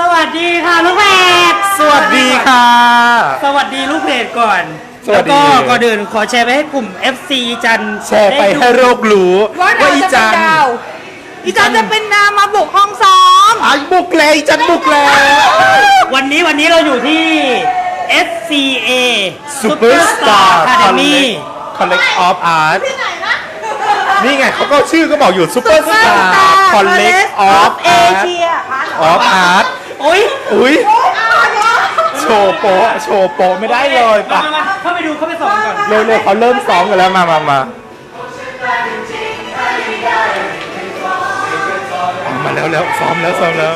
สวัสดีค่ะลูกเพจสวัสดีค่ะ สวัสดีลูกเพจก่อน สวัแล้สวดี ก็ก่อนอื่นขอแชร์ไปให้กลุ่ม FC จันทแชร์ไปให้โรครู้ว่าว่าเราอีจะจัเป็นนดาว อีจันจะเป็นดาวมาบุกห้องซ้อม ไอ้บุกเลยอีจันบุกแล้ว วันนี้วันนี้เราอยู่ที่ SCA Superstar Academy Collect of Art นี่ ไงเขาก็ชื่อก็บอกอยู่ Superstar Collect of เอ Art เชีย of Art โอ้ยอุ้ยโชว์โปะโชว์โปะไม่ได้เลยปะมามาเข้าไปดูเข้าไปส่องก่อนเร็วๆเขาเริ่มซ้อมกันแล้วมามามาเอามาแล้วแล้วซ้อมแล้วซ้อมแล้ว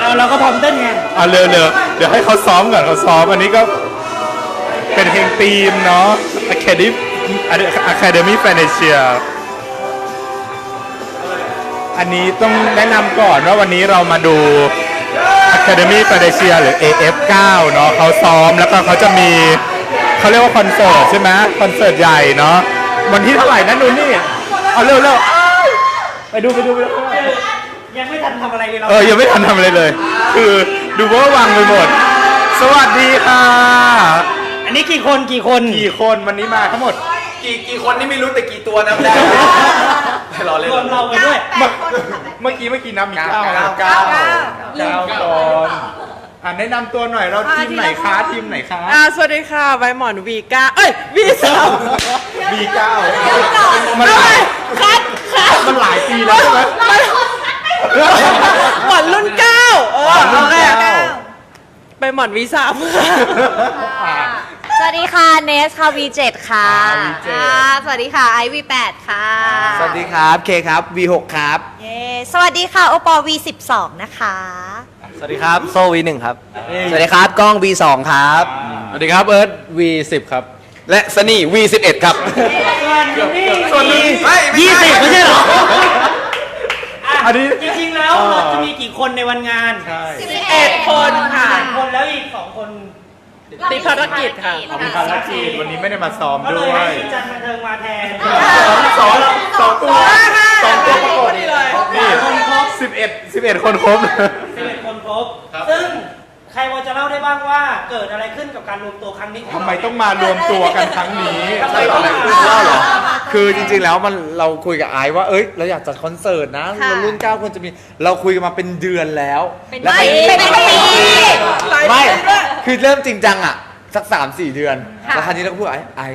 เราเราก็พร้อมเต้นไงเอาเร็วเร็ว เดี๋ยวให้เขาซ้อมก่อนเขาซ้อม อันนี้ก็เป็นเพลงธีมเนาะ Academy Academy Financial อันนี้ต้องแนะนำก่อนว่าวันนี้เรามาดู Academy Financial หรือ AF9 เนาะเขาซ้อมแล้วก็เขาจะมีเขาเรียกว่าคอนเสิร์ตใช่ไหมคอนเสิร์ตใหญ่เนาะวันที่เท่าไหร่นะนุ่นนี่ เอาเร็วเร็วอ้าวไปดูไปดูไปดูยังไม่ทันทำอะไรเลยเราเออยังไม่ทันทำอะไรเลย คือ ดูว่าวางไปหมด สวัสดีค่ะ อันนี้กี่คนกี่คนกี่คนวันนี้มาทั้งหมด กี่กี่คนนี่ไม่รู้แต่กี่ตัวนับได้ไม่รอเล่นรวมเราไปด้วยเมื่อเมื่อกี้เมื่อกี้นับมีเก้าเก้าเก้าเก้า เก้าคนอ่าแนะนำตัวหน่อยเราทีมไหนคะทีมไหนคะอ่าสวัสดีค่ะใบหมอนวีก้าเอ้ยวีสามมีเก้ามันหลายคัดคัดมันหลายปีแล้วใช่ไหมหมอนรุ่นเก้า เออรุ่นโอเคเก้าใบหมอนวีสามค่ะสวัสดีค่ะเนสค่ะ V7 ค่ะอ่า V7 อ่าสวัสดีค่ะไอ V8 ค่ะ สวัสดีครับเคครับ V6 ครับ เย้สวัสดีค่ะโอปอ V12 นะคะ สวัสดีครับ โซ V1 ครับ สวัสดีครับกล้อง V2 ครับ สวัสดีครับ เอิร์ธ V10 ครับ และสนี่ V11 ครับ ส่วนนี้ไม่ยี่สิบไม่ใช่เหรอ อันนี้ จริงๆแล้วเราจะมีกี่คนในวันงานใช่เอ็ดคนค่ะสิบคนแล้วอีกสองคนติดภารกิจค่ะมีภารกิจวันนี้ไม่ได้มาซ้อมก็เลด้ยวยให้จันบันเทิงมาแทนสองสองตัวสองตัวประกบนี่เลยนี่สิบเอ็ดสิบเอ็ดคนครบสิบเอ็ดคนครบ ซึ่งใครพอจะเล่าได้บ้างว่าเกิดอะไรขึ้นกับการรวมตัวครั้งนี้ขทำไมต้องมารวมตัวกันครั้งนี้ทำไมต้องมา เล่าเหรอ คือจริงๆแล้วมันเราคุยกับไอซ์ว่าเอ้ยเราอยากจัดคอนเสิร์ตนะค่ะเรารุ่นเก้าคนจะมีเราคุยกันมาเป็นเดือนแล้วเป็นแล้วปีครั้งเป็นปี ไม่ คือเริ่มจริงจังอะ สักสามสี่เดือนแล้วคราวนี้เราก็พูดไอ้ไอ้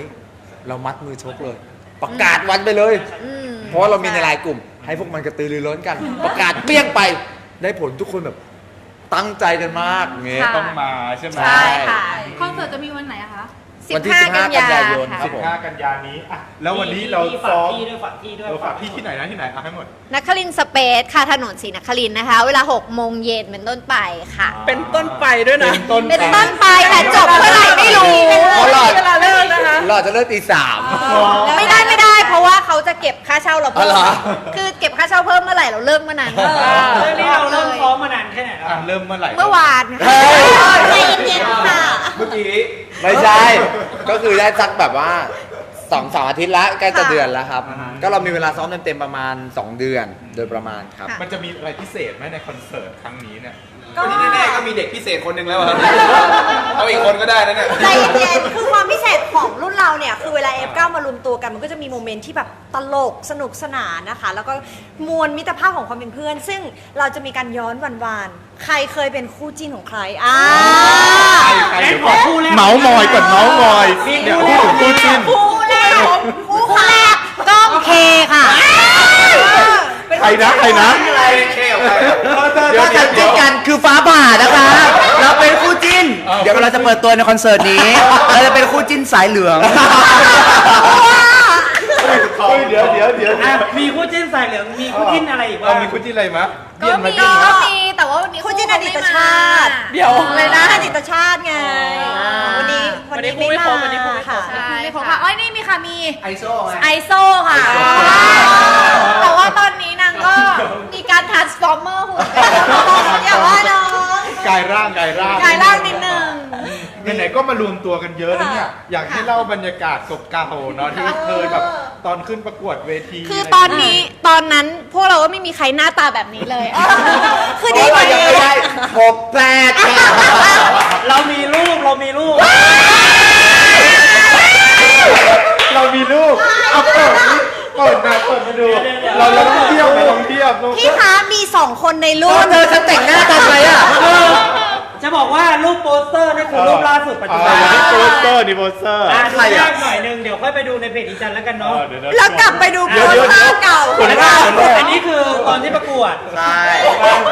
เรามัดมือชกเลย ประกาศวันไปเลย อืม เพราะว่าเรามีในไลน์กลุ่ม ให้พวกมันกระตือรือร้นกัน ประกาศเปี้ยงไป ได้ผลทุกคนแบบตั้งใจกันมากอย่างเงี้ย ค่ะ ต้องมาใช่ไหม ใช่ค่ะ คอนเสิร์ตจะมีวันไหนอะคะ วันที่ 15 15 กันยายนค่ะ ครับผม 15 กันยานี้อะแล้ววันนี้เราฝาซ้กอมที่ด้วยฝากที่ด้วยเราฝากพี่ที่ไหนนะที่ไหนเอาให้หมด นักคลินทร์สเปซค่ะถนนศรีนครินทร์นะคะ เวลา6โมงเย็นเป็นต้นไปค่ะ เป็นต้นไปด้วยนะเป็นต้น เป็นต้นไปแต่จบเมื่อไหร่ไม่รู้เพราะเราเวลาเลิกนะคะเราจะเลิกตีสาม ไม่ได้ไม่ได้ เพราะว่าเขาจะเก็บค่าเช่าเราเพิ่อ๋อมเหรอ คือเก็บค่าเช่าเพิ่มเมื่อไหร่เราเลิกเมื่อนั้นเรื่องนี้เราเริ่มซ้อมมานานแค่ไหนแล้วอะเริ่มเมื่อไหร่เมื่อวานเฮ้ยใจเย็นๆค่ะ เมื่อกี้ ไม่ใช่ ก็คือได้สักแบบว่าสองสองอาทิตย์ละใกล้จะค่ะ เดือนแล้วครับก็เรามีเวลาซ้อมเต็มๆประมาณ 2 เดือนโดยประมาณครับค่ะมันจะมีอะไรพิเศษไหมในคอนเสิร์ตครั้งนี้เนี่ย วันนี้แน่ๆก็มีเด็กพิเศษคนหนึ่งแล้วอะเอาอีกคนก็ได้นะเนี่ย ใจเย็นๆคือความพิเศษของรุ่นเราเนี่ย คือเวลา F9 มารวมตัวกัน มันก็จะมีโมเมนต์ที่แบบตลกสนุกสนานนะคะ แล้วก็มวลมิตรภาพของความเป็นเพื่อน ซึ่งเราจะมีการย้อนวันวานๆใครเคยเป็นคู่จิ้นของใครอ่าแอนขอคู่แรกเมาส์มอยก่อนเมาส์มอยเนี่ยพูดถึงคู่จิ้น คู่แรกคู่แรกก้องเคค่ะ ใครนะใครนะอะไรเคกับใคร เดี๋ยวเดี๋ยวเดี๋ยวกันคือฟ้าผ่านะคะ เราเป็นคู่จิ้น เดี๋ยวเราจะเปิดตัวในคอนเสิร์ตนี้ เราจะเป็นคู่จิ้นสายเหลือง เฮ้ยเดี๋ยวเดี๋ยวเดี๋ยวอะมีคู่จิ้นสายเหลือง มีคู่จิ้นอะไรอีกเราบ้างมีคู่จิ้นอะไรมะก็มีก็มีแต่ว่าวันนี้คู่จิ้นอดีตชาติเดี๋ยว เลยนะอดีตชาติไง วันนี้วันนี้คู่ไม่ครบวันนี้คู่ไม่ครบค่ะไม่พบค่ะอ้อยนี่มีค่ะมีไอโซ่ไอโซค่ะ แต่ว่าตอนนี้นางก็มีการ transformer หุ่นไปแล้วอย่าว่าน้องกายร่างกายร่างกายร่างนิดนึง ไหนๆก็มารวมตัวกันเยอะแล้วเนี่ย อยากให้เล่าบรรยากาศเก่าๆเนาะที่เคยแบบตอนขึ้นประกวดเวทีคือตอนนี้ตอนนั้นพวกเราก็ไม่มีใครหน้าตาแบบนี้เลยคือดีไหมยังไม่ได้หกแปดเรามีรูปเรามีรูปเรามีลูกเอาเปิดนี่เปิดมาเปิดมาดู เราเราต้องเทียบเราต้องเทียบพี่คะมีสองคนในรุ่นเธอฉันแต่งหน้าตอนไหนอะ จะบอกว่ารูปโปสเตอร์นี่คือรูปล่าสุดปัจจุบันนี่โปสเตอร์นี่โปสเตอร์อะใครดูอะยากหน่อยนึงเดี๋ยวค่อยไปดูในเพจอีจันแล้วกันเนาะแล้วกลับไปดูโปเดี๋ยวสเดี๋ยวเตอร์เก่าคนแรกคนแรกอันนี้คือตอนที่ประกวดใช่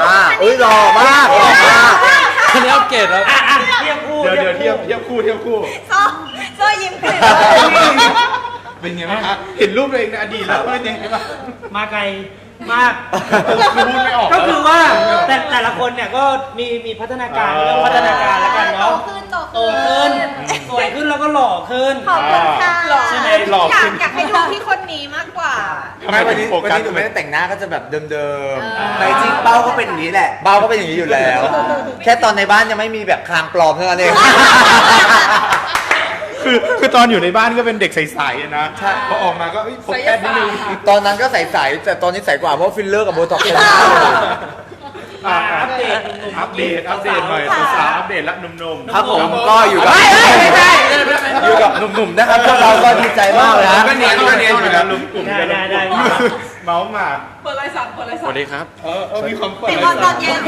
อ่าอุ้ยหล่อมากหล่อมากอันนี้อัปเกรดแล้วอะอะเทียบคู่เดี๋ยวเดี๋ยวเทียบเทียบคู่เทียบคู่โซ่โซ่ยิ้มขึ้นเป็นไงบ้างคะเห็นรูปตัวเองในอดีตแล้วเป็นยังไงบ้างมาไกล มาก คือพูดไม่ออก ก็คือว่าแต่แต่ละคนเนี่ยก็มีมีพัฒนาการอ๋อเรื่องพัฒนาการแล้วกันเนาะโตขึ้นโตขึ้นสวยขึ้นแล้วก็หล่อขึ้น ขอบคุณค่ะใช่ไหม หลอกอยากขึ้นอยากให้ดูที่คนนี้มากกว่า ไม่วันนี้โฟวันกัสนี้หนูไม่ได้แต่งหน้าก็จะแบบเดิมๆแต่จริงเป้าก็เป็นอย่างนี้แหละ เบ้าก็เป็นอย่างนี้อยู่แล้ว แค่ตอนในบ้านยังไม่มีแบบคางปลอมเท่านั้นเอง คือคือตอนอยู่ในบ้านก็เป็นเด็กใสๆอะนะพอออกมาก็เอ้ยพบแพทย์นิดนึงตอนนั้นก็ใสๆแต่ตอนนี้ใสกว่าเพราะฟิลเลอร์กับโบท็อกซ์เป็นหน้าเลยอะอัปเดตหนุ่มๆอัปเดตอัปเดตหน่อยสาวๆอัปเดตละหนุ่มๆครับผมก็อยู่กับอยู่กับหนุ่มๆนะครับพวกเราก็ดีใจมากเลยนะก็เนียนก็เนียนอยู่แล้วลุมกลุ่มได้ได้ได้เมาส์มาสวัสดีครับ เออเออมีความเปิดเป็นตอนตอนเย็น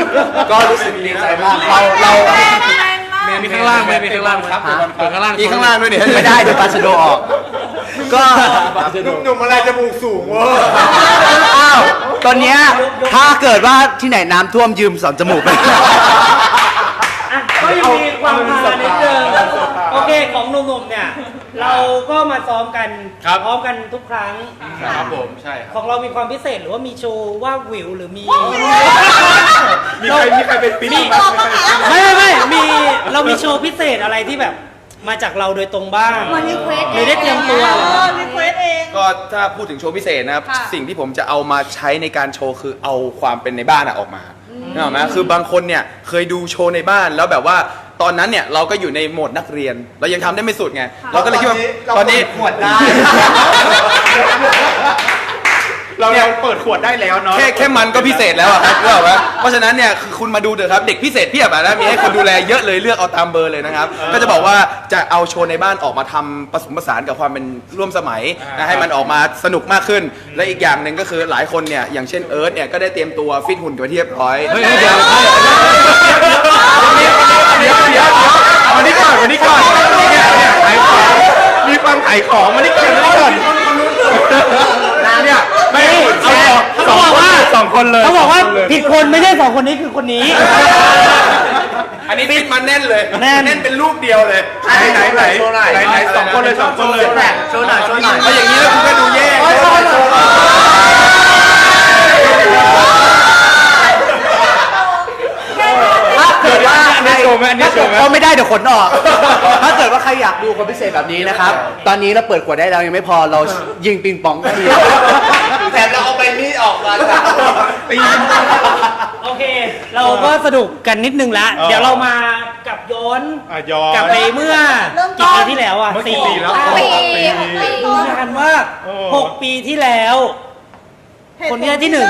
ก็รู้สึกดีใจมากเราเรา มีข้างล่างไหมมีข้างล่างไหมครับเปิดข้างล่างมีข้างล่างด้วยเนี่ยไม่ได้เดี๋ยวปลาชะโดออก ก็หนุ่มๆอะไรจมูกสูงเวอร์อ้าวตอนเนี้ยถ้าเกิดว่าที่ไหนน้ำท่วมยืมสอนจมูกไปอะก็ยังมีความพานิดนึงโอเคของหนุ่มๆเนี่ย เราก็มาซ้อมกันครับ พร้อมกันทุกครั้ง ครับผมใช่ครับของเรามีความพิเศษหรือว่ามีโชว์ว่าหวิวหรือมี มีใครมีใครเป็นปีนี้ไม่ไม่ไม่มีเรามีโชว์พิเศษอะไรที่แบบ มาจากเราโดยตรงบ้าง มันรีเควสหรือได้เตรียมตัวเหรอรีเควสเอง ก็ถ้าพูดถึงโชว์พิเศษนะครับสิ่งที่ผมจะเอามาใช้ในการโชว์คือเอาความเป็นในบ้านอะออกมานึกออกไหมคือบางคนเนี่ยเคยดูโชว์ในบ้านแล้วแบบว่า ตอนนั้นเนี่ยเราก็อยู่ในโหมดนักเรียน เรายังทำได้ไม่สุดไง เราก็เลยคิดว่าตอนนี้ขวดได้ เราเราเปิดขวดได้แล้วเนาะแค่แค่มันก็พิเศษแล้วอะครับเลือกว่าเพราะฉะนั้นเนี่ยคือคุณมาดูเถอะครับ เด็กพิเศษเพียบอะนะมีให้คนดูแลเยอะเลยเลือกเอาตามเบอร์เลยนะครับ ก็จะบอกว่าจะเอาโชว์ในบ้านออกมาทำผสมผสานกับความเป็นร่วมสมัยนะให้มันออกมาสนุกมากขึ้น และอีกอย่างหนึ่งก็คือหลายคนเนี่ยอย่างเช่นเอิร์ธเนี่ยก็ได้เตรียมตัวฟิตหุ่นกันไว้ที่เรียบร้อย เฮ้ยเดี๋ยว เดี๋ยวเดี๋ยววันนี้ก่อนวันนี้ก่อนเนี่ยเนี่ยขายของมีความขายของวันนี้ก่อนวันนี้ก่อนเนี่ยไม่เอาสองเขาบอกว่าสองคนเลยเขาบอกว่าผิดคนไม่ใช่สองคนนี้คือคนนี้ อันนี้ฟิตมันแน่นเลยแน่นเป็นรูปเดียวเลยไหนไหนไหนไหนไหนสองคนเลยสองคนเลยโชว์หน่อยโชว์หน่อยถ้าอย่างนี้แล้วคุณก็ดูแย่ถ้าเกิดว่า โชว์ไหมอันนี้โชว์ไหมก็ไม่ได้เดี๋ยวขนออก ถ้าเกิดว่าใครอยากดูคนพิเศษแบบนี้นะครับ ตอนนี้เราเปิดขวดได้แล้วยังไม่พอเรายิงปิงปองก็ดีแถมเราเอาไปมีดออกมาจากตีโอเค เราก็สนุกกันนิดนึงละเออ เดี๋ยวเรามากับย้อนอะย้อนกลับไปเมื่อกี่ปีที่แล้วอะเมื่อกี่ปีแล้ว ปี ปี นานมากโอ้หกปีที่แล้ว คนที่ได้ที่หนึ่ง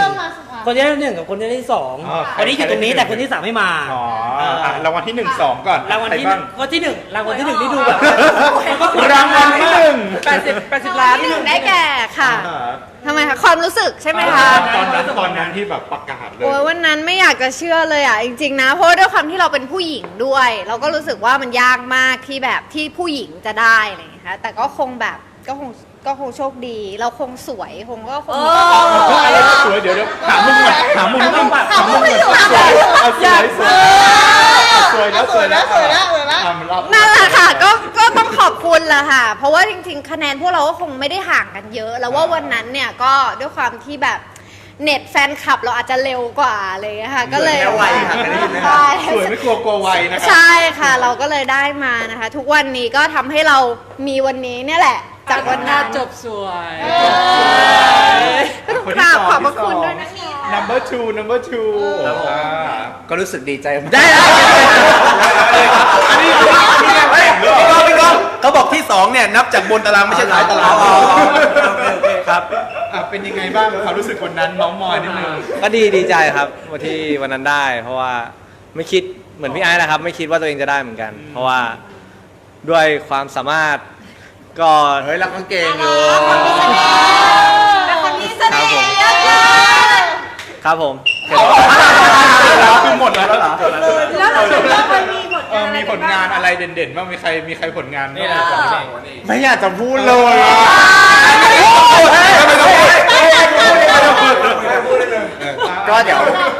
คนที่ได้ที่หนึ่งกับคนที่ได้ที่สองอ๋อใครคนนี้อยู่ตรงนี้ใครได้ที่ แต่คนที่สามไม่มา อ๋อเอออะรางวัลที่หนึ่งสองก่อนรางวัลที่ใคหบ้นึ่งคนที่หนึ่งรางวัลที่หนึ่งนี่ดูแบบรางวัลที่หนึ่งแปดสิบแปดสิบล้านที่หนึ่งได้แก่ค่ะอ่าทำไมคะความรู้สึกใช่ไหมคะ ตอนนั้นตอนนั้นที่แบบประกาศเลย โอ้ยวันนั้นไม่อยากจะเชื่อเลยอะจริงๆนะเพราะว่าด้วยความที่เราเป็นผู้หญิงด้วย เราก็รู้สึกว่ามันยากมากที่แบบที่ผู้หญิงจะได้อะไรอย่างเงี้ยค่ะแต่ก็คงแบบก็คง ก็คงโชคดี เราคงสวยคงก็คงมีอะไรก็สวยเดี๋ยวเดี๋ยวถามมึงก่อนถามมึงก่อนถามมึงก่อนเอาสวยสวยสวยแล้วสวยแล้วสวยแล้วสวยแล้วนั่นแหละค่ะก็ก็ต้องขอบคุณแหละค่ะ เพราะว่าจริง ๆ คะแนนพวกเราก็คงไม่ได้ห่างกันเยอะ แล้วว่าวันนั้นเนี่ยก็ด้วยความที่แบบเน็ตแฟนคลับเราอาจจะเร็วกว่าอะไรอย่างเลยค่ะ ก็เลยแค่ไวค่ะเคยได้ยินไหมใช่ สวยไม่กลัวกลัววัยนะครับ ใช่ค่ะ เราก็เลยได้มานะคะ ทุกวันนี้ก็ทำให้เรามีวันนี้เนี่ยแหละ จากวันนั้นจบสวยก็ต้องกราบขอบพระคุณด้วยนะคะ number two number two อ่าก็รู้สึกดีใจมากได้ได้อันนี้เฮ้ยพี่ก้องพี่ก้องเขาบอกที่สองเนี่ยนับจากบนตารางไม่ใช่ท้ายตารางครับ อะเป็นยังไงบ้างความรู้สึกวันนั้นเน้องมอยนิดนึง ก็ดีดีใจครับวันที่วันนั้นได้ เพราะว่าไม่คิดเหมือนพี่ไอ้นะครับ ไม่คิดว่าตัวเองจะได้เหมือนกัน เพราะว่าด้วยความสามารถ ก็เฮ้ยรักกางเกงอยู่แต่คนนี้แสดครับงผมเยอะเกินครับผมคือหมดแล้วเหรอแล้วเราถึงว่ามันมีผลเองาอนมีผลงานอะไรเด่นๆบ้างมีใครมีใครผลงานบ้างนี่นะไม่อยากจะพูดเลยอะก็เดี๋ยว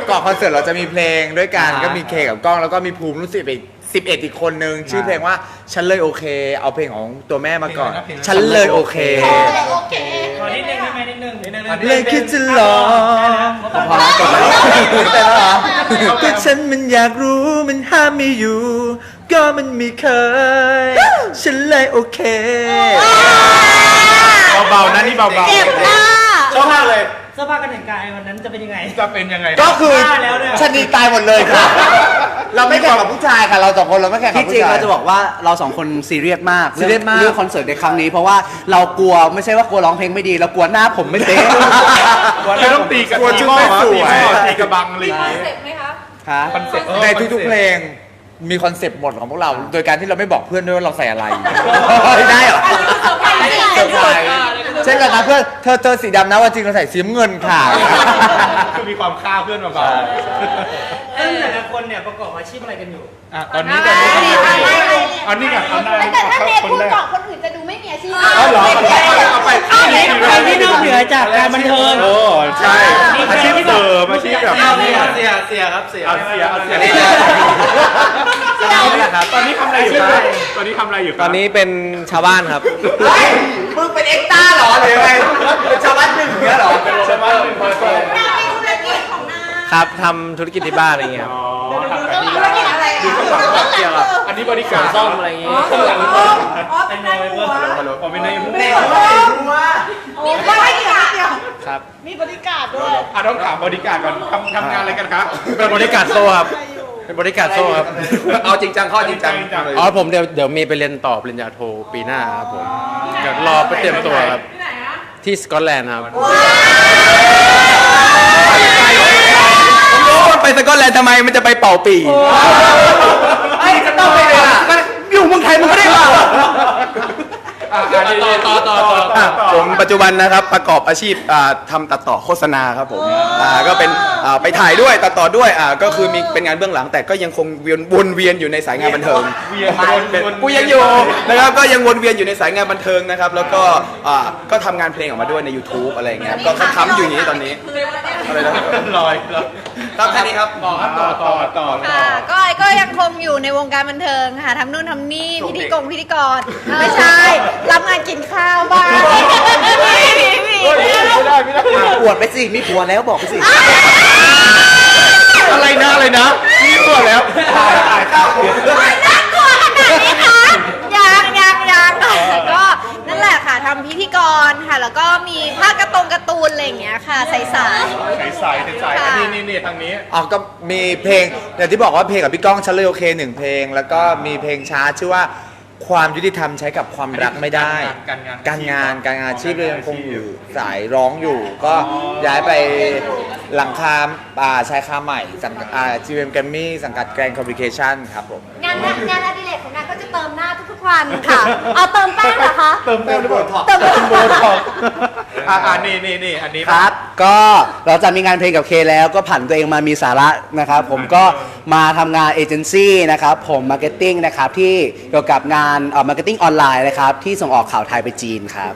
ก่อนคอนเสิร์ตเราจะมีเพลงด้วยกันอ่าก็มีเคกับกล้องแล้วก็มีภูมิรู้สึกไป สิบเอ็ดอีกคนนึง ชื่อเพลงว่าฉันเลยโอเค เอาเพลงของตัวแม่มาก่อนฉันเลยโอเคขอนิดนึงได้ไหมนิดนึงนิดนึงเลยคิดจะลอง พอแล้วแต่แล้วเหรอก็ฉันมันอยากรู้มันห้ามไม่อยู่ ก็มันไม่เคย ฉันเลยโอเค เบาๆนะนี่เบาๆเจ็บมา กชอบมาเลย เสื้อผ้ากันแต่งกายวันนั้นจะเป็นยังไง จะเป็นยังไงก็คือว่าแล้วเนี่ย ชะนีตายหมดเลยค่ะ เราไม่แข่งกับผู้ชายค่ะ เราสองคนเราไม่แข่งกับที่จผู้ริงชาย เราจะบอกว่าเราสองคนซีเรียสมากซีเรียสมาก เรื่องคอนเสิร์ตในครั้งนี้เพราะว่าเรากลัวไม่ใช่ว่ากลัวร้องเพลงไม่ดีเรากลัวหน้าผมไม่เต๊ะไม่ต้องตีกับกลัวชุดไม่สวย ตีหม้อตีกระบังอะไรอย่างงี้ฮะคอนเซ็ปต์ ในทุกๆเพลงมีคอนเซปต์หมดของพวกเรา โดยการที่เราไม่บอกเพื่อนด้วยว่าเราใส่อะไรได้เหรอเซอร์ไพรส์ เช่นกันนะเพื่อนเธอเธอสีดำนะวันจริงเราใส่สีน้ำเงินค่ะ คือมีความฆ่าเพื่อนเบาซึ่งแต่ละคนเนี่ยประกอบอาชีพอะไรกันอยู่ๆอะตอนนี้ตอนนี้เอานี่ก่อนเอาหน้าแต่ถ้าเนทคนพูดแรก ก่อนคนอื่นจะดูไม่มีอาชีพเอาเหรอเอาไปเอาเนทใครที่นอกเหนือจากการบันเทิงโอ้ใช่อาชีพเสริมอาชีพแบบเอาเลยอะเสียเสียครับเสียเอาเสียเอาเสียเสียครับตอนนี้ทำอะไรอยู่ครับตอนนี้ทำอะไรอยู่ครับตอนนี้เป็นชาวบ้านครับ เฮ้ยมึง เป็นเอ็กซ์ต้าเหรอหรือไงเป็นชาวบ้านหนึ่งเนี่ยเหรอ ใช่ไหมครับทำธุรกิจที่บ้านอะไรเงี้ยครับ อ๋อทำแบบนี้ดูข้างหลังแบบเกี่ยวกับอันนี้บริการซ่อมอะไรอย่างงี้ข้างหลังอ๋อเป็นนายหัวฮัลโหลพอเป็นในมุ้งมีบริการเดียวครับ มีบริการด้วยอะต้องถามบริการก่อนทำทำงานอะไรกันครับเป็นบริการโซ่ครับ เป็นบริการโซ่ครับ เอาจริงจังข้อจริงจังอ๋อผมเดี๋ยวเดี๋ยวมีไปเรียนต่อปริญญาโทปีหน้าครับผมเดี๋ยวรอไปเตรียมตัวครับที่สกอตแลนด์ครับ ผมรู้ว่ามันไปสกอตแลนด์ทำไมมันจะไปเป่าปีไอ้จะต้องไปเลยอะอยู่เมืองไทยมันไม่ได้เป่า ต่อต่อต่อต่ออะผมปัจจุบันนะครับประกอบอาชีพอ่าทำตัดต่อโฆษณาครับผมอ่าก็เป็นอ่าไปถ่ายด้วยตัดต่อด้วยอ่าก็คือมีเป็นงานเบื้องหลัง แต่ก็ยังคงเวียนวนเวียนอยู่ในสายงานบันเทิงเวียนวนวนกูยังอยู่นะครับก็ยังวนเวียนอยู่ในสายงานบันเทิงนะครับ แล้วก็อ่าก็ทำงานเพลงออกมาด้วยใน YouTube อะไรอย่างเงี้ยก็ค้ำๆอยู่อย่างนี้ตอนนี้อะไรนะลอยลอยครับแค่นี้ครับ ต่อครับต่อต่อต่อต่อ ค่ะก็ก็ยังคงอยู่ในวงการบันเทิงค่ะทำนู่นทำนี่พิธีกงพิธีกรไม่ใช่รับงานกินข้าวบ้างมีมีมีไม่ได้ไม่ได้อวดไปสิ มีผัวแล้วบอกไปสิ อะไรนะอะไรนะนี่ตัวแล้วถ่ายถ่ายข้าวน่ากลัวขนาดนี้คะยังยังยังก็นั่นแหละค่ะทำพิธีกรค่ะ แล้วก็มีภาคการะตรงการ์ตูนอะไรอย่างเงี้ยค่ะ ใสๆใส่ใส่ใส่นี่นี่นี่ทางนี้อ๋อก็มีเพลงอย่างที่บอกว่าเพลงกับพี่ก้องฉันเลยโอเคหนึ่งเพลง แล้วก็มีเพลงช้าชื่อว่า ความยุติธรรมใช้กับความรักไม่ได้ การงานการงานการงานอาชีพเลยยังคงอยู่สายร้องอยู่ ก็ย้ายไปหลังคาอ่าชายคาใหม่สังกัดอ่าจีเอ็มแกรมมี่สังกัดแกรนคอมมิเคชันครับผม งานงานอดิเรกของนางก็จะเติมหน้าทุกๆวันค่ะ เอาเติมแป้งเหรอคะ เติมเติมหรือเปล่าเติมโบท็อกอ่าอ่านี่นี่นี่อันนี้ครับ ก็เราจะมีงานเพลงกับเคแล้วก็ผันตัวเองมามีสาระนะครับ ผมก็มาทำงานเอเจนซี่นะครับผมมาร์เก็ตติ้งนะครับที่เกี่ยวกับงานเอ่อมาร์เก็ตติ้งออนไลน์นะครับที่ส่งออกข่าวไทยไปจีนครับ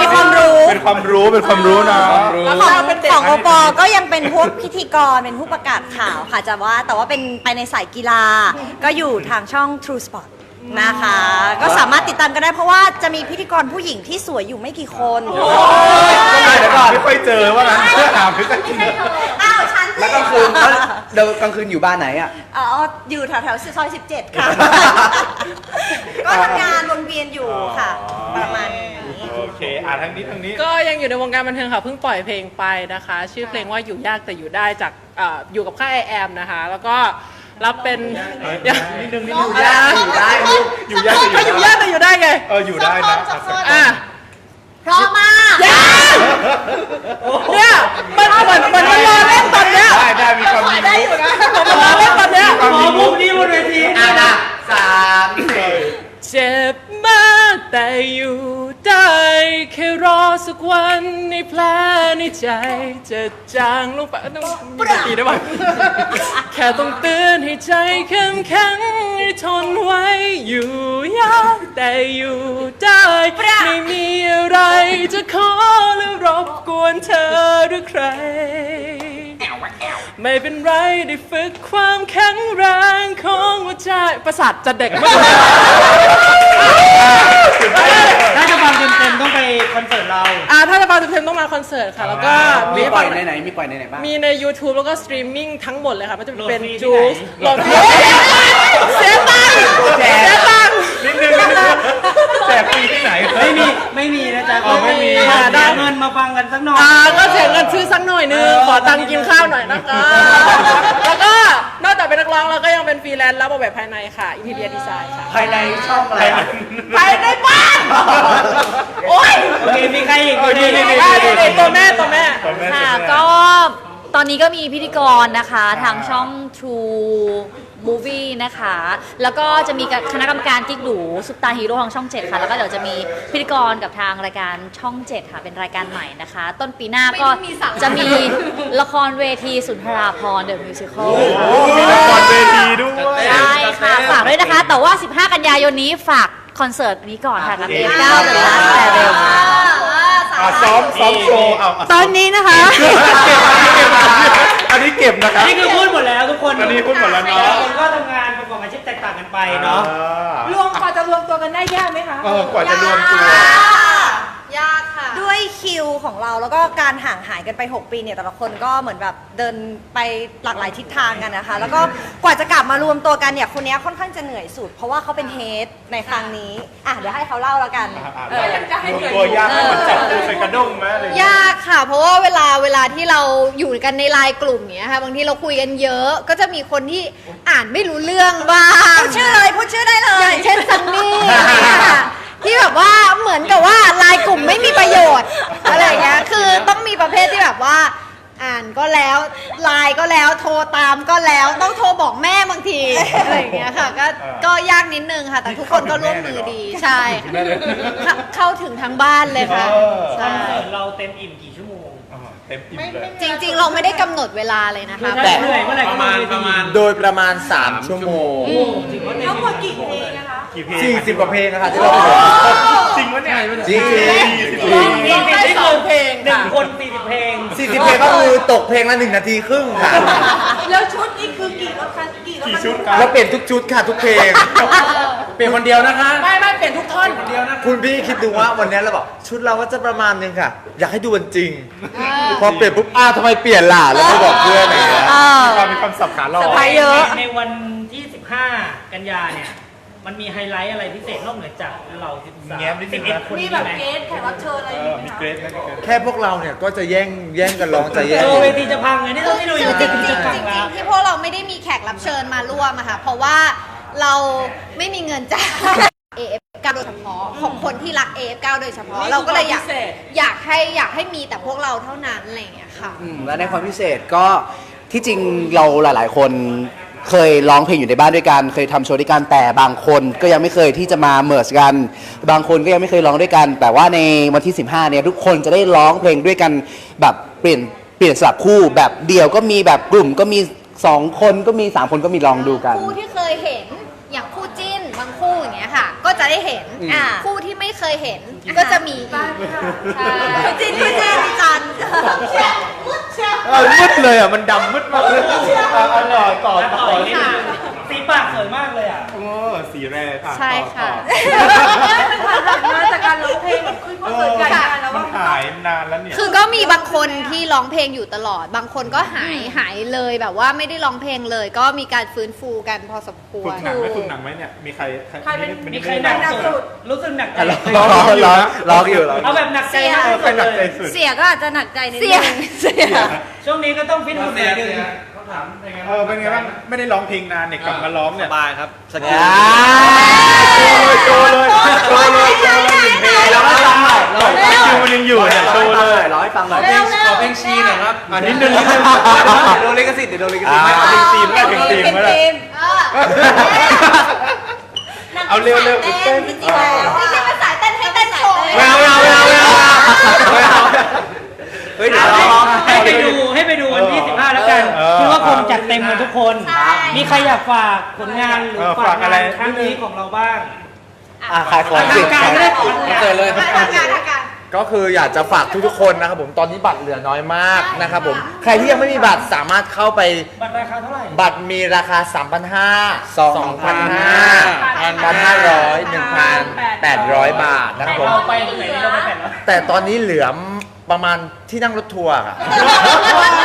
มีความรู้ เป็นความรู้ เป็นความรู้นะแล้วของของโอปอก็ยังเป็นพวกพิธีกรเป็นผู้ประกาศข่าวค่ะจะว่าแต่ว่าเป็นไปในสายกีฬา ก็อยู่ทางช่อง True Sport นะคะ ก็สามารถติดตามกันได้เพราะว่าจะมีพิธีกรผู้หญิงที่สวยอยู่ไม่กี่คนเดี๋ยวก่อนไม่ค่อยเจอว่างั้นถามไม่ค่อยเจออ้าวฉันสิ แล้วกลางคืนแล้วเดี๋ยวกลางคืนอยู่บ้านไหนอะ อ๋ออยู่แถวแถวๆซอย17 ค่ะ ก็ทำงานวนเวียนอยู่ค่ะ ประมาณนี้ โอเค อ่าทางนี้ทางนี้ ก็ยังอยู่ในวงการบันเทิงค่ะเพิ่งปล่อยเพลงไปนะคะ ชื่อเพลงว่าอยู่ยากแต่อยู่ได้จากเอ่ออยู่กับค่ายไอแอมนะคะ แล้วก็รับเป็นอย่านิดนึงนิดนึงอยู่ได้อยู่ได้อยู่ได้ก็อยู่ยากแต่อยู่ได้ไงเอออยู่ได้นะ อะเพราะมาก เนี่ยมันเหมือนเหมือนมันรอเล่นตอนเนี้ยได้ได้มีความมีได้อยู่นะมันรอเล่นตอนเนี้ยขอมุกนี้บนเวทีอะนะสามสี่เจ็บมากแต่อยู่ได้ แค่รอสักวันในแผลในใจ จะจางลงไปต้องมีดนตรีได้ไหมแค่ต้องเตือนให้ใจเข้มแข็งให้ทนไว้ อยู่ยากแต่อยู่ได้ ไม่มีอะไรจะขอหรือรบกวนเธอหรือใคร ไม่เป็นไรได้ฝึกความแข็งแรงของหัวใจประสาทจะเด็กมาก ถ้าจะฟังเต็มๆต้องไปคอนเสิร์ตเรา อ่าถ้าจะมาเต็มๆต้องมาคอนเสิร์ตค่ะ แล้วก็มีมีปล่อยในไหน มีปล่อยในไหนบ้าง มีใน YouTube แล้วก็สตรีมมิ่งทั้งหมดเลยค่ะมันจะเป็นโหลดฟรีที่จูไหน สโหลดฟรีเสียตังค์เสียตังค์ นิดนึงนิดนึงแจกฟรีที่ไหน ไม่มีไม่มีนะจ๊ะอ๋อไม่มี หาได้ เงินมาฟังกันสักหน่อย อ่าก็เสียเงินซื้อสักหน่อยนึง ขอตังค์กินข้าวหน่อยนะคะ แล้วก็นอกจากเป็นนักร้องเราก็ยังเป็นฟรีแลนซ์รับออกแบบภายในค่ะอินทีเรียดีไซน์ค่ะ ภายในช่องอะไรอะภายในบ้านโอ๊ยโอเคมีใครอีกเออดีดีดีได้ดีตัวแม่ตัวแม่ ค่ะ ก็ตอนนี้ก็มีพิธีกรนะคะ ทางช่อง True Movie นะคะ แล้วก็จะมีคณะกรรมการกิ๊กดูซุปตาฮีโร่ทางช่อง 7 ค่ะ แล้วก็เดี๋ยวจะมีพิธีกรกับทางรายการช่อง 7 ค่ะ เป็นรายการใหม่นะคะ ต้นปีหน้าก็จะมีละครเวทีสุนทราพรณ์เดอะมิวสิคลมีละครเวทีด้วยใช่ค่ะ ฝากด้วยนะคะ แต่ว่า 15 กันยายนนี้ฝากคอนเสิร์ตนี้ก่อนค่ะกับเอเก้าเดอะลัสแต่เร็ว อะซ้อมซ้อมโชว์เอาตอนนี้นะคะ อันนี้เก็บนะครับนี่คือพูดหมดแล้วทุกคนอันนี้พูดหมดแล้วเนอะ แต่ละคนก็ทำงานประกอบอาชีพแตกต่างกันไปเนาะ รวมกว่าจะรวมตัวกันได้ยากไหมคะเออกว่าจะรวมตัว ยากค่ะด้วย คิวของเราแล้วก็การห่างหายกันไป 6 ปีเนี่ยแต่ละคนก็เหมือนแบบเดินไปหลากหลายทิศทางกันนะคะ แล้วก็กว่าจะกลับมารวมตัวกันเนี่ยคนนี้ค่อนข้างจะเหนื่อยสุด เพราะว่าเขาเป็นเฮดในครั้งนี้อะเดี๋ยวให้เขาเล่าแล้วกัน เออจะให้เหนื่อยตัวยากให้มันจับตัวใส่กระด้งไหมอะไรอย่างเงี้ย ยากค่ะ เพราะว่าเวลาเวลาที่เราอยู่กันในไลน์กลุ่มเนี้ยค่ะบางทีเราคุยกันเยอะก็จะมีคนที่อ่านไม่รู้เรื่องบ้างพูดชื่อเลยพูดชื่อได้เลอย ย่างเช่นซันนี่ค่ะ ที่แบบว่าเหมือนกับว่าไลน์กลุ่มไม่มีประโยชน์อะไรอย่างเงี้ยคือต้องมีประเภทที่แบบว่า อ่านก็แล้วไลน์ก็แล้วโทรตามก็แล้วต้องโทรบอกแม่บางทีอะไรอย่างเงี้ยค่ะก็ก็ยากนิดนึงค่ะ แต่ทุกคนก็ร่วมมือดีใช่ค่ะเข้าเข้าถึงทั้งบ้านเลยค่ะเออ คอใช่นเสิร์ตเราเต็มอิ่มกี่ชั่วโมงอ่าเต็มอิ่มเลย จริง ๆ เราไม่ได้กำหนดเวลาเลยนะคะ แต่ เหนื่อยเมื่อไหร่ก็มาประมาณโดยประมาณ 3 ชั่วโมงทั้งหมดกี่เพลง กี่เพลง40กว่าเพลงนะคะที่เราไปดูจริงวะเนี่ยจริงนี่คือสองเพลงหนึ่งคนสี่สิบเพลง40เพลงก็คือตกเพลงละ1นาทีครึ่งค่ะแล้วชุดนี่คือกี่รถคันกี่รถกี่ชุดครับแล้วเปลี่ยนทุกชุดค่ะทุกเพลง เปลี่ยนคนเดียวนะคะ ไม่ไม่เปลี่ยนทุกท่อนเดียวนะคุณพี่คิดดูว่าวันนี้เราบอกชุดเราก็จะประมาณนึงค่ะ อยากให้ดูวันจริง พอเปลี่ยนปุ๊บอ้าวทำไมเปลี่ยนล่ะแล้วไปบอกเพื่อนอะไรอย่างเงี้ยมีความมีความสับขาหลอกไปเยอะในวันที่ 15 กันยาเนี่ย มันมีไฮไลท์อะไรพิเศษนอกเหนือจากเรา13แง้มนิดนึงนะ11คนมีนี้แบบไหมเกสแขกรับเชิญอะไรเออย่างอเงี้ยมีเกรดไหมมีเกรดแค่พวกเราเนี่ยก็จะแย่งแย่งกันร้องจะแย่งเออเวทีจะพังไงนี่ต้องไม่ดูอคืยู่อจริงๆจจะริงพังๆแล้วที่พวกเราไม่ได้มีแขกรับเชิญมาร่วมอะค่ะ เพราะว่าเราไม่มีเงินจ้าง AF9 โดยเฉพาะของคนที่รัก AF9 โดยเฉพาะ เราก็เลยอยากอยากให้อยากให้มีแต่พวกเราเท่านั้นอะไรอย่างเงี้ยค่ะ อืมและในความพิเศษก็ที่จริงเราหลาย ๆ คน เคยร้องเพลงอยู่ในบ้านด้วยกันเคยทำโชว์ด้วยกันแต่บางคนก็ยังไม่เคยที่จะมาเมิร์ชกัน บางคนก็ยังไม่เคยร้องด้วยกัน แต่ว่าในวันที่ 15เนี่ยทุกคนจะได้ร้องเพลงด้วยกันแบบเปลี่ยนเปลี่ยนสลับคู่แบบเดี่ยวก็มีแบบกลุ่มก็มีสองคนก็มีสามคนก็มีลองดูกัน คู่ที่เคยเห็น จะได้เห็นอืม อ่าคู่ที่ไม่เคยเห็นก็จะมีอีกใช่คู่จิ้นคู่จิ้นมีจัน เออมืดเลยอะ มันดำมืดมากเลยอะอร่อยต่อต่ต่อออีกนิดนึงสีปากสวยมากเลยอะ โอ้สีแรกอะใช่ค่ะ ต่อต่อมาจากการร้องเพลงแบบขึ้ นคอนเอเสิร์ตอใหญ่ขนาดแล้วมัว่านหายนนานแล้วเนี่ย คือก็มีบางคนที่ร้องเพลงอยู่ตลอด บางคนก็หายหายเลยแบบว่าไม่ได้ร้องเพลงเลย ก็มีการฟื้นฟูกันพอสมควฝึร กหนักไหมฝึกหนักไหมเนี่ยมีใครใครเป็นไม่มีได้ใครหนักไม่ได้สุด รู้สึกหนักใจร้องอยู่นะร้องอยู่ร้องเอาแบบหนักใจมากเออที่ใครสุดหนักใจเลยสุด เสียก็อาจจะหนักใจนิดเสียนึงเสีย ช่วงนี้ก็ต้องฟิตหุ่นหน่อยนึง เออเป็นไงบ้างไม่ได้ร้องเพลงนานเนี่ยกลับมาร้องสเนี่ยบายครับสกิลโชว์เลยโชว์เลยโชว์เลยโชว์เลยหนึ่งเพลงแล้วก็ฟังหน่อยคิวมันยังอยู่เนี่ยโชว์เลยร้องให้ฟังหน่อยขอเพลงชีหน่อยครับอะนิดนึงนิดนึงเดี๋ยวโดนลิขสิทธิ์เดี๋ยวโดนลิขสิทอ่าธิ์เพลงทีมก็เพลงทีมก็ได้เอาเร็วเร็วๆเต้นจริงๆแล้วไม่ใช่ภาษาเต้นให้เต้นโชว์ไม่เอาไม่เอาไม่เอาไม่เอาไม่ เอาเฮ้ยเดี๋ยวเราให้ไปดูให้ไปดูวันที่15แล้วกันคิดว่าคงจัดเต็มกันทุกคนมีใครอยากฝากผลงานหรือฝากงานครั้งนี้ของเราบ้าง อะขายของสิทางการก็ได้เจอเลย ทางการทางการ ก็คืออยากจะฝากทุกๆคนนะครับผมตอนนี้บัตรเหลือน้อยมากนะครับผมใครที่ยังไม่มีบัตรสามารถเข้าไป บัตรราคาเท่าไหร่ บัตรมีราคา 3,500 2,500 1,800 บาทนะครับผม เราไปตรงไหนนี่เราไปแปดร้อย แต่ตอนนี้เหลือ ประมาณที่นั่งรถทัวร์อะ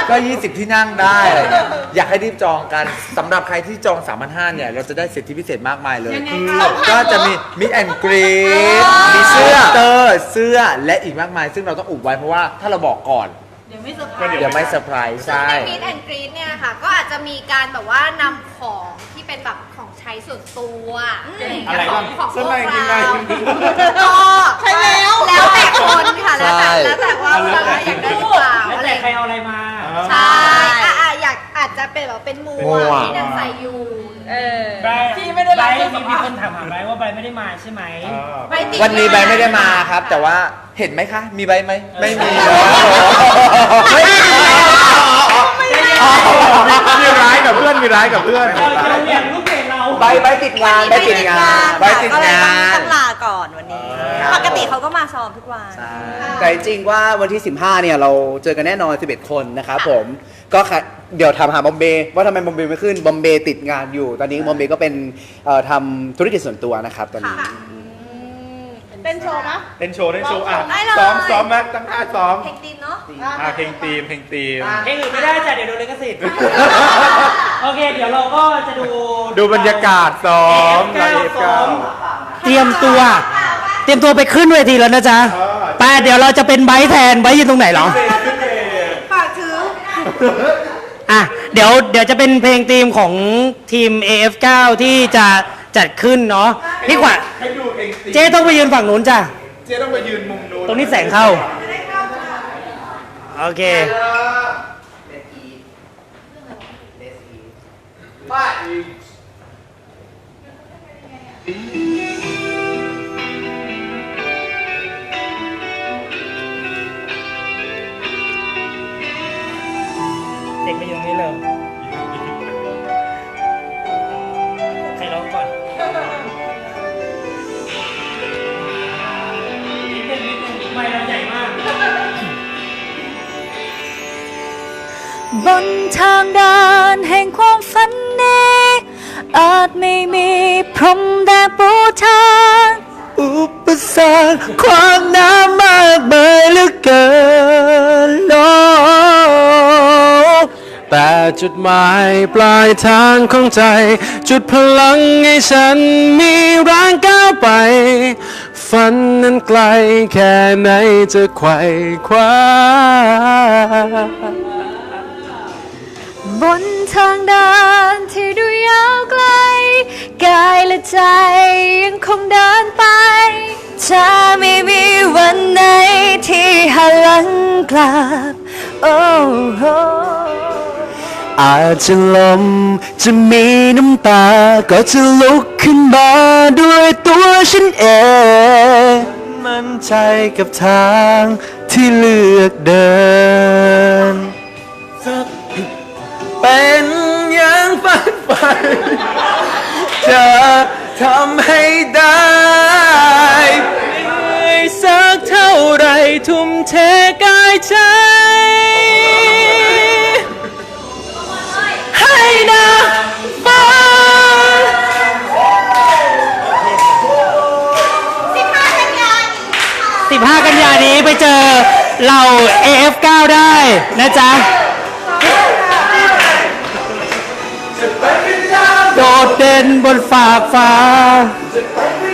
ก็ 20 ที่นั่งได้อะไรเงี้ยอยากให้รีบจองกันสำหรับใครที่จอง 3,500เนี่ย เราจะได้สิทธิพิเศษมากมายเลยก็จะมีมิดแอนกรีดมีเสื้อ เตอร์เสื้อและอีกมากมาย ซึ่งเราต้องอุบไว้เพราะว่าถ้าเราบอกก่อน เดี๋ยวไม่เซอร์ไพรก็ส์เดี๋ยวเดี๋ยวไม่เซอร์ไพรส์ซึ่งใช่ ในมิดแอนกรีดเนี่ยค่ะ ก็อาจจะมีการแบบว่านำของที่เป็นแบบของใช้ส่วนตัวอะไรอย่างเงี้ยของของพวกเราก็ใช่แล้วแล้วแต่ คนค่ะแล้วแต่แล้วแต่ว่าเราอยากได้หรือเปล่าแล้วอะไรแต่ใครเอาอะไรมาใช่อะอะอยากอาจจะเป็นแบบเป็นหมหมววกกที่นันใส่อยู่เออไบร์ทที่ไม่ได้รับไบร์ทมีมีคนถามหาไบร์ทว่าไบร์ทไม่ได้มาใช่ไหมไม่ติดวันนี้ใบไม่ได้มาครับ แต่ว่าเห็นไหมคะ มีใบไหมไม่มีไม่มีมีร้ายกับเพื่อนมีร้ายกับเพื่อนเราจะเรียนลูกเพจเราใบใบติดงานใบติดงานใบติดงานก็เลยต้องลาก่อนวันนี้ ปกติเขาก็มาซ้อมทุกวัน แต่จริงๆว่าวันที่ 15 เนี่ยเราเจอกันแน่นอน 11 คนนะครับผม ก็ค่ะเดี๋ยวถามหาบอมเบย์ว่าทำไมบอมเบย์ไม่ขึ้น บอมเบย์ติดงานอยู่ ตอนนี้บอมเบย์ก็เป็นเอ่อทำธุรกิจส่วนตัวนะครับตอนนี้เป็นโชว์นะเป็นโชว์เป็นโชว์อะได้เลย ซ้อมซ้อมไหมตั้งท่าซ้อมเพลงตีมเนาะ อะเพลงตีมเพลงตีม เพลงอื่นไม่ได้จ้ะเดี๋ยวโดนลิขสิทธิ์โอเค เดี๋ยวเราก็จะดูดูบรรยากาศซ้อมเก้าไลฟ์ซ้อเก้ามเตรียมตัว เตรียมตัวไปขึ้นเวทีแล้วนะจ๊ะไปเดี๋ยวเราจะเป็นไบร์ทแทนไบร์ทยืนตรงไหนเหรอ ฝากถือ อะเดี๋ยวเดี๋ยวจะเป็นเพลงธีมของทีม AF9 ที่จะจัดขึ้นเนาะพี่ขวัญให้ดูเพลงตีมเจ๊ต้องไปยืนฝั่งนู้นจ้ะ เจ๊ต้องไปยืนมุมนู้นตรงนี้แสงเข้า โอเค เด็กไปอยู่ตรงนี้เลย ใครร้องก่อนนิดนึงนิดนึงไม่เราใหญ่มาก บนทางเดินแห่งความฝันนี้ อาจไม่มีพรมแดนปูทางอุปสรรคความน้ำมากมายเหลือเกิน แต่จุดหมายปลายทางของใจ จุดพลังให้ฉันมีแรงก้าวไป ฝันนั้นไกลแค่ไหนจะไขว่คว้าบนทางเดินที่ดูยาวไกล กายและใจยังคงเดินไปจะไม่มีวันไหนที่หันหลังกลับโอ้โห อาจจะลมจะมีน้ำตา ก็จะลุกขึ้นมาด้วยตัวฉันเอง มั่นใจกับทางที่เลือกเดิน เป็นอย่างฝันใฝ่จะทำให้ได้ไม่สักเท่าไรทุ่มเทกายใจ นะฟ้า15กันยานี้ไปเจอเรา AF9 ได้นะจ๊ะ โดดเด่นบนฝากฟ้า จะไปเฮ้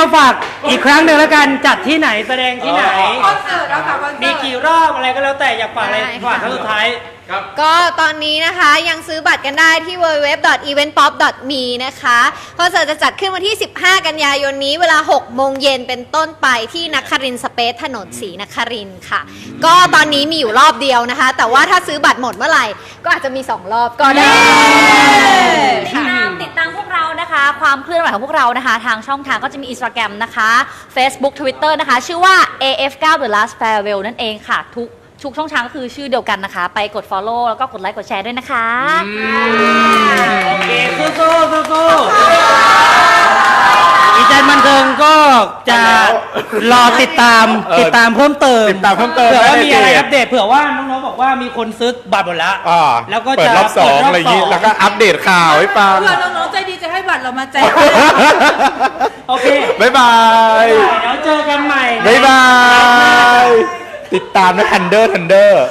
มาฝากอีกครั้งหนึ่งแล้วกันจัดที่ไหนแสดงที่ไหนมีกี่รอบอะไรก็แล้วแต่อยากฝากอะไรได้ค่ะ ฝากครั้งสุดท้ายก็ตอนนี้นะคะยังซื้อบัตรกันได้ที่ www.eventpop.me นะคะคอนเสิร์ตจะจัดขึ้นวันที่ 15 กันยายนนี้เวลา 6 โมงเย็นเป็นต้นไปที่นักครินทร์สเปซถนนศรีนครินทร์ค่ะ ก็ตอนนี้มีอยู่รอบเดียวนะคะ แต่ว่าถ้าซื้อบัตรหมดเมื่อไหร่ ก็อาจจะมี 2 รอบก็ได้ติด ความเคลื่อนไหวของพวกเรานะคะ ทางช่องทางก็จะมี Instagram นะคะ Facebook Twitter นะคะ ชื่อว่า AF9 The Last Farewell นั่นเองค่ะทุก ทุกช่องทางก็คือชื่อเดียวกันนะคะ ไปกด Follow แล้วก็กดไลค์กดแชร์ด้วยนะคะ โอเคสู้ๆสู้ๆอีจันบันเทิงก็จะรอติดตามเออ ติดตามเพิ่มเติมติดตามเพิ่มเติมเผื่อว่าได้ในมีอะไรเพจอัปเดตเผื่อว่าน้องๆบอกว่ามีคนซื้อบัตรหมดแล้วอ่าแล้วก็เปิดจะรอบสองเปิดรอบอะไรอย่างงี้สองแล้วก็อัปเดตข่าวให้ฟังเพื่อน้องๆใจดีจะให้บัตรเรามาแจก โอเคบ๊ายบาย เดี๋ยวเจอกันใหม่ในบ๊ายบาย ติดตามนะทันเดอร์ทันเดอร์